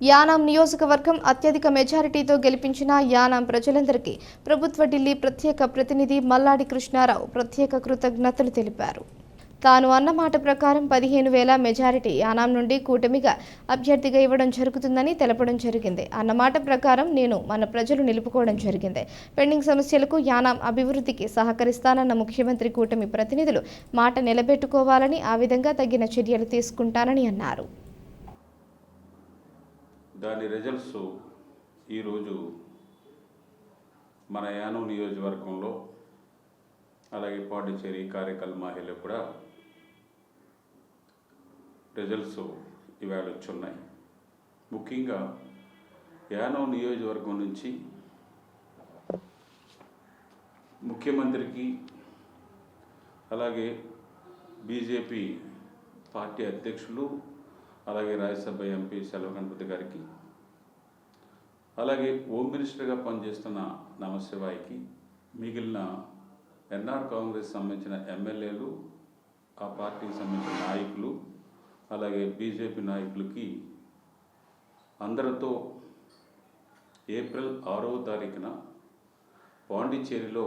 యానాం నియోజకవర్గం అత్యధిక మెజారిటీతో గెలిపించిన యానాం ప్రజలందరికీ ప్రభుత్వ ఢిల్లీ ప్రత్యేక ప్రతినిధి మల్లాడి కృష్ణారావు ప్రత్యేక కృతజ్ఞతలు తెలిపారు. తాను అన్న మాట ప్రకారం పదిహేను వేల మెజారిటీ యానాం నుండి కూటమిగా అభ్యర్థిగా ఇవ్వడం జరుగుతుందని తెలపడం జరిగింది. అన్నమాట ప్రకారం నేను మన ప్రజలు నిలుపుకోవడం జరిగింది. పెండింగ్ సమస్యలకు యానాం అభివృద్ధికి సహకరిస్తానన్న ముఖ్యమంత్రి కూటమి ప్రతినిధులు మాట నిలబెట్టుకోవాలని ఆ విధంగా తగిన చర్యలు తీసుకుంటానని అన్నారు. దాని రిజల్ట్స్ ఈరోజు మన యానం నియోజకవర్గంలో అలాగే పాండిచ్చేరి కార్యకల్ మహిళ కూడా రిజల్ట్స్ ఇవాళ వచ్చున్నాయి. ముఖ్యంగా యానం నియోజకవర్గం నుంచి ముఖ్యమంత్రికి అలాగే బీజేపీ పార్టీ అధ్యక్షులు అలాగే రాజ్యసభ ఎంపీ సెలవు గణపతి గారికి అలాగే హోమ్ మినిస్టర్గా పనిచేస్తున్న నమశివాయికి మిగిలిన ఎన్ఆర్ కాంగ్రెస్ సంబంధించిన ఎమ్మెల్యేలు ఆ పార్టీకి సంబంధించిన నాయకులు అలాగే బీజేపీ నాయకులకి అందరితో ఏప్రిల్ ఆరవ తారీఖున పాండిచ్చేరిలో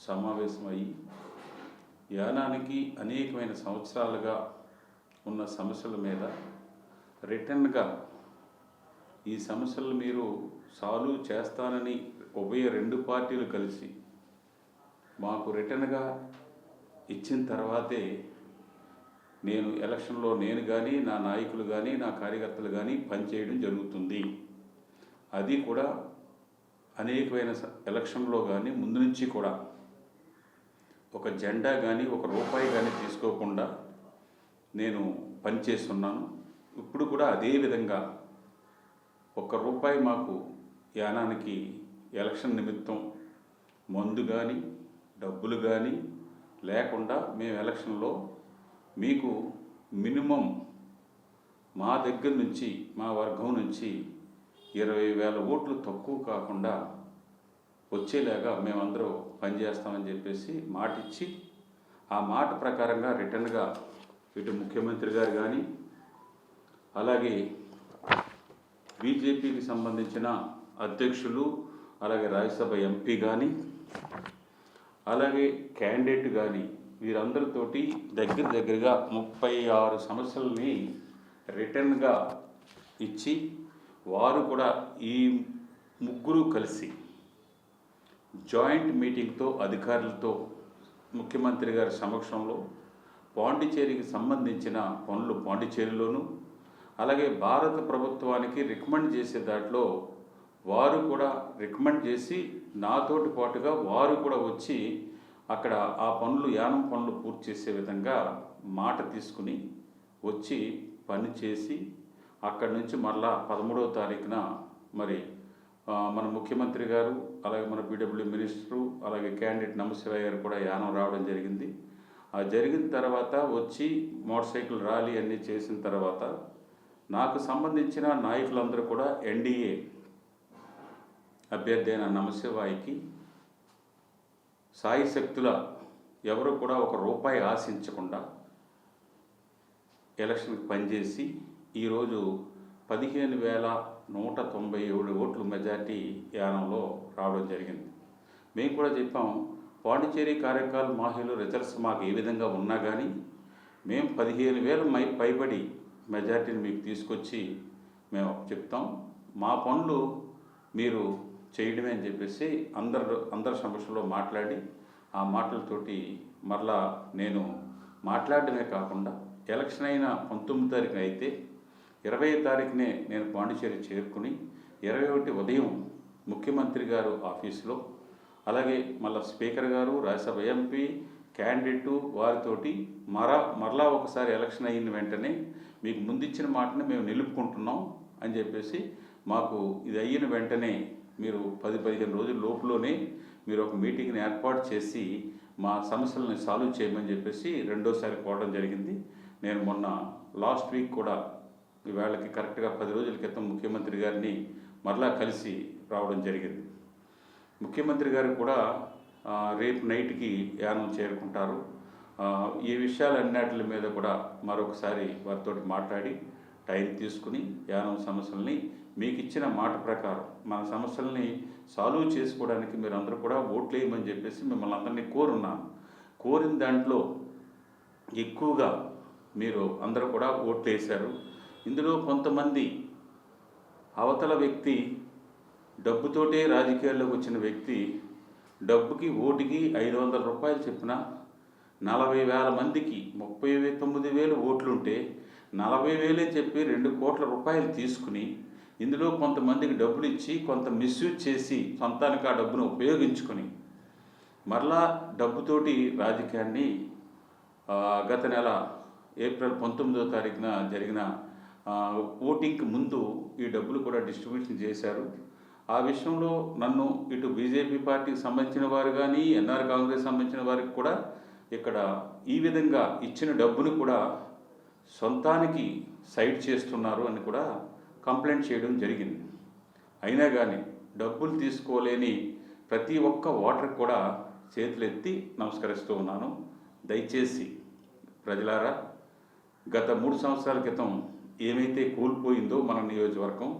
సమావేశమయ్యి యానానికి అనేకమైన సంవత్సరాలుగా ఉన్న సమస్యల మీద రిటర్న్గా ఈ సమస్యలు మీరు సాల్వ్ చేస్తానని ఉభయ రెండు పార్టీలు కలిసి మాకు రిటర్న్గా ఇచ్చిన తర్వాతే నేను ఎలక్షన్లో నేను కానీ నా నాయకులు కానీ నా కార్యకర్తలు కానీ పనిచేయడం జరుగుతుంది. అది కూడా అనేకమైన స- ఎలక్షన్లో కానీ ముందు నుంచి కూడా ఒక జెండా కానీ ఒక రూపాయి కానీ తీసుకోకుండా నేను పనిచేస్తున్నాను. ఇప్పుడు కూడా అదే విధంగా ఒక్క రూపాయి మాకు యానానికి ఎలక్షన్ నిమిత్తం మందు కానీ డబ్బులు కానీ లేకుండా మేము ఎలక్షన్లో మీకు మినిమం మా దగ్గర నుంచి మా వర్గం నుంచి ఇరవై వేల ఓట్లు తక్కువ కాకుండా వచ్చేలాగా మేమందరూ పనిచేస్తామని చెప్పేసి మాట ఇచ్చి ఆ మాట ప్రకారంగా రిటర్న్గా ఇటు ముఖ్యమంత్రి గారు కానీ అలాగే బీజేపీకి సంబంధించిన అధ్యక్షులు అలాగే రాజ్యసభ ఎంపీ కానీ అలాగే క్యాండిడేట్ కానీ వీరందరితోటి దగ్గర దగ్గరగా ముప్పై ఆరు సమస్యల్ని రిటర్న్గా ఇచ్చి వారు కూడా ఈ ముగ్గురు కలిసి జాయింట్ మీటింగ్తో అధికారులతో ముఖ్యమంత్రి గారి సమక్షంలో పాండిచేరికి సంబంధించిన పనులు పాండిచేరిలోను అలాగే భారత ప్రభుత్వానికి రికమెండ్ చేసే దాంట్లో వారు కూడా రికమెండ్ చేసి నాతోటి పాటుగా వారు కూడా వచ్చి అక్కడ ఆ పనులు యానం పనులు పూర్తి చేసే విధంగా మాట తీసుకుని వచ్చి పని చేసి అక్కడి నుంచి మళ్ళా పదమూడవ తారీఖున మరి మన ముఖ్యమంత్రి గారు అలాగే మన బీడబ్ల్యూ మినిస్టరు అలాగే క్యాండిడేట్ నమశివయ్య గారు కూడా యానం రావడం జరిగింది. ఆ జరిగిన తర్వాత వచ్చి మోటార్ సైకిల్ ర్యాలీ అన్నీ చేసిన తర్వాత నాకు సంబంధించిన నాయకులందరూ కూడా ఎన్డీఏ అభ్యర్థి అయిన నమశివాయికి సాయి శక్తుల ఎవరు కూడా ఒక రూపాయి ఆశించకుండా ఎలక్షన్కి పనిచేసి ఈరోజు పదిహేను వేల నూట తొంభై ఏడు ఓట్లు మెజార్టీ యానంలో రావడం జరిగింది. మేము కూడా చెప్పాం పాండిచేరి కార్యకాల మాహిలు రిజల్ట్స్ మాకు ఏ విధంగా ఉన్నా కానీ మేము పదిహేను వేల మై పైబడి మెజార్టీని మీకు తీసుకొచ్చి మేము చెప్తాం. మా పనులు మీరు చేయడమే అని చెప్పేసి అందరు అందరి సమక్షంలో మాట్లాడి ఆ మాటలతోటి మరలా నేను మాట్లాడడమే కాకుండా ఎలక్షన్ అయిన పంతొమ్మిది తారీఖున అయితే ఇరవై తారీఖునే నేను పాండిచేరి చేరుకుని ఇరవై ఒకటి ఉదయం ముఖ్యమంత్రి గారు ఆఫీసులో అలాగే మళ్ళా స్పీకర్ గారు రాజ్యసభ ఎంపీ క్యాండిడేటు వారితోటి మర మరలా ఒకసారి ఎలక్షన్ అయిన వెంటనే మీకు ముందిచ్చిన మాటని మేము నిలుపుకుంటున్నాం అని చెప్పేసి మాకు ఇది అయిన వెంటనే మీరు పది పదిహేను రోజుల లోపులోనే మీరు ఒక మీటింగ్ని ఏర్పాటు చేసి మా సమస్యలను సాల్వ్ చేయమని చెప్పేసి రెండోసారి కోవడం జరిగింది. నేను మొన్న లాస్ట్ వీక్ కూడా ఈవేళకి కరెక్ట్గా పది రోజుల క్రితం ముఖ్యమంత్రి గారిని మరలా కలిసి రావడం జరిగింది. ముఖ్యమంత్రి గారు కూడా రేపు నైట్కి యానం చేరుకుంటారు. ఈ విషయాలన్నిటి మీద కూడా మరొకసారి వారితో మాట్లాడి టైం తీసుకుని యానం సమస్యల్ని మీకు ఇచ్చిన మాట ప్రకారం మన సమస్యల్ని సాల్వ్ చేసుకోవడానికి మీరు అందరూ కూడా ఓట్లు వేయమని చెప్పేసి మిమ్మల్ని అందరినీ కోరున్నాను. కోరిన దాంట్లో ఎక్కువగా మీరు అందరూ కూడా ఓట్లు వేశారు. ఇందులో కొంతమంది అవతల వ్యక్తి డబ్బుతోటే రాజకీయాల్లోకి వచ్చిన వ్యక్తి డబ్బుకి ఓటుకి ఐదు వందల రూపాయలు చెప్పిన నలభై వేల మందికి ముప్పై తొమ్మిది వేలు ఓట్లుంటే నలభై వేలే చెప్పి రెండు కోట్ల రూపాయలు తీసుకుని ఇందులో కొంతమందికి డబ్బులు ఇచ్చి కొంత మిస్యూజ్ చేసి సొంతానికి ఆ డబ్బును ఉపయోగించుకొని మరలా డబ్బుతోటి రాజకీయాన్ని గత నెల ఏప్రిల్ పంతొమ్మిదో తారీఖున జరిగిన ఓటింగ్కి ముందు ఈ డబ్బులు కూడా డిస్ట్రిబ్యూషన్ చేశారు. ఆ విషయంలో నన్ను ఇటు బీజేపీ పార్టీకి సంబంధించిన వారు కానీ ఎన్ఆర్ కాంగ్రెస్ సంబంధించిన వారికి కూడా ఇక్కడ ఈ విధంగా ఇచ్చిన డబ్బును కూడా సొంతానికి సైడ్ చేస్తున్నారు అని కూడా కంప్లైంట్ చేయడం జరిగింది. అయినా కానీ డబ్బులు తీసుకోలేని ప్రతి ఒక్క ఓటర్ కూడా చేతులెత్తి నమస్కరిస్తూ ఉన్నాను. దయచేసి ప్రజలారా గత మూడు సంవత్సరాల క్రితం ఏమైతే కూలిపోయిందో మన నియోజకవర్గం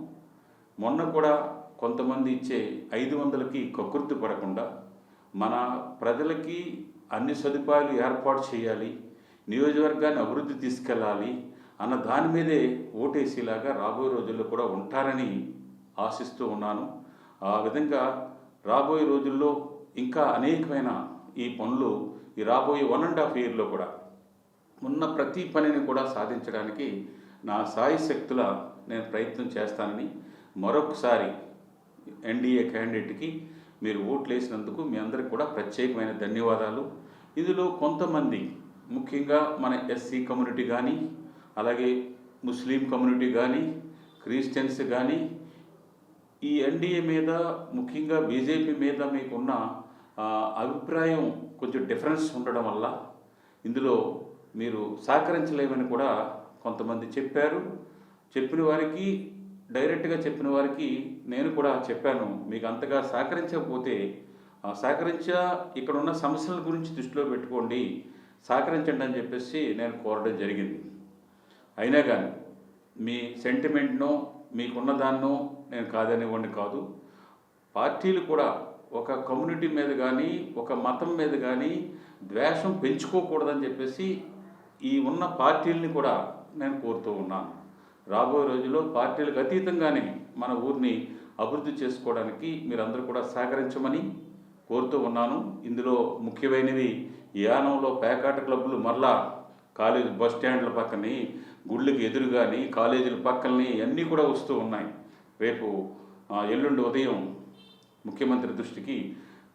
మొన్న కూడా కొంతమంది ఇచ్చే ఐదు వందలకి కకృతి పడకుండా మన ప్రజలకి అన్ని సదుపాయాలు ఏర్పాటు చేయాలి నియోజకవర్గాన్ని అభివృద్ధి తీసుకెళ్ళాలి అన్న దాని మీదే ఓటేసేలాగా రాబోయే రోజుల్లో కూడా ఉంటారని ఆశిస్తూ ఉన్నాను. ఆ విధంగా రాబోయే రోజుల్లో ఇంకా అనేకమైన ఈ పనులు ఈ రాబోయే వన్ అండ్ హాఫ్ ఇయర్లో కూడా ఉన్న ప్రతి పనిని కూడా సాధించడానికి నా సాయి శక్తుల నేను ప్రయత్నం చేస్తానని మరొకసారి ఎన్డీఏ క్యాండిడేట్కి మీరు ఓట్లు వేసినందుకు మీ అందరికి కూడా ప్రత్యేకమైన ధన్యవాదాలు. ఇందులో కొంతమంది ముఖ్యంగా మన ఎస్సీ కమ్యూనిటీ కానీ అలాగే ముస్లిం కమ్యూనిటీ కానీ క్రిస్టియన్స్ కానీ ఈ ఎన్డీఏ మీద ముఖ్యంగా బీజేపీ మీద మీకున్న అభిప్రాయం కొంచెం డిఫరెన్స్ ఉండడం వల్ల ఇందులో మీరు సహకరించలేమని కూడా కొంతమంది చెప్పారు. చెప్పిన వారికి డైరెక్ట్గా చెప్పిన వారికి నేను కూడా చెప్పాను మీకు అంతగా సహకరించకపోతే సహకరించ ఇక్కడ ఉన్న సమస్యల గురించి దృష్టిలో పెట్టుకోండి సహకరించండి అని చెప్పేసి నేను కోరడం జరిగింది. అయినా కానీ మీ సెంటిమెంట్నో మీకున్న దాన్నో నేను కాదనివ్వండి కాదు. పార్టీలు కూడా ఒక కమ్యూనిటీ మీద కానీ ఒక మతం మీద కానీ ద్వేషం పెంచుకోకూడదని చెప్పేసి ఈ ఉన్న పార్టీలని కూడా నేను కోరుతూ ఉన్నాను. రాబోయే రోజుల్లో పార్టీలకు అతీతంగానే మన ఊరిని అభివృద్ధి చేసుకోవడానికి మీరందరూ కూడా సహకరించమని కోరుతూ ఉన్నాను. ఇందులో ముఖ్యమైనవి యానంలో పేకాట క్లబ్బులు మరలా కాలేజ్ బస్ స్టాండ్ల పక్కని గుళ్ళకి ఎదురుగాని కాలేజీల పక్కలని అన్నీ కూడా వస్తూ ఉన్నాయి. రేపు ఎల్లుండి ఉదయం ముఖ్యమంత్రి దృష్టికి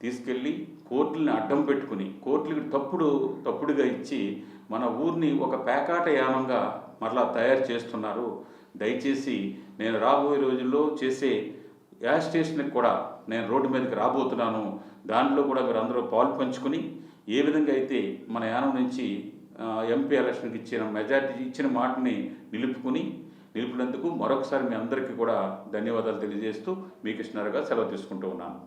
తీసుకెళ్ళి కోర్టుల్ని అడ్డం పెట్టుకుని కోర్టులకి తప్పుడు తప్పుడుగా ఇచ్చి మన ఊరిని ఒక పేకాట యానంగా మరలా తయారు చేస్తున్నారు. దయచేసి నేను రాబోయే రోజుల్లో చేసే గ్యాస్ స్టేషన్కి కూడా నేను రోడ్డు మీదకి రాబోతున్నాను. దాంట్లో కూడా మీరు అందరూ పాలు పంచుకుని ఏ విధంగా అయితే మన యానం నుంచి ఎంపీ ఎలక్షన్కి ఇచ్చిన మెజార్టీ ఇచ్చిన మాటని నిలుపుకుని నిలిపినందుకు మరొకసారి మీ అందరికీ కూడా ధన్యవాదాలు తెలియజేస్తూ మీ కృష్ణారుగా సెలవు తీసుకుంటూ ఉన్నాను.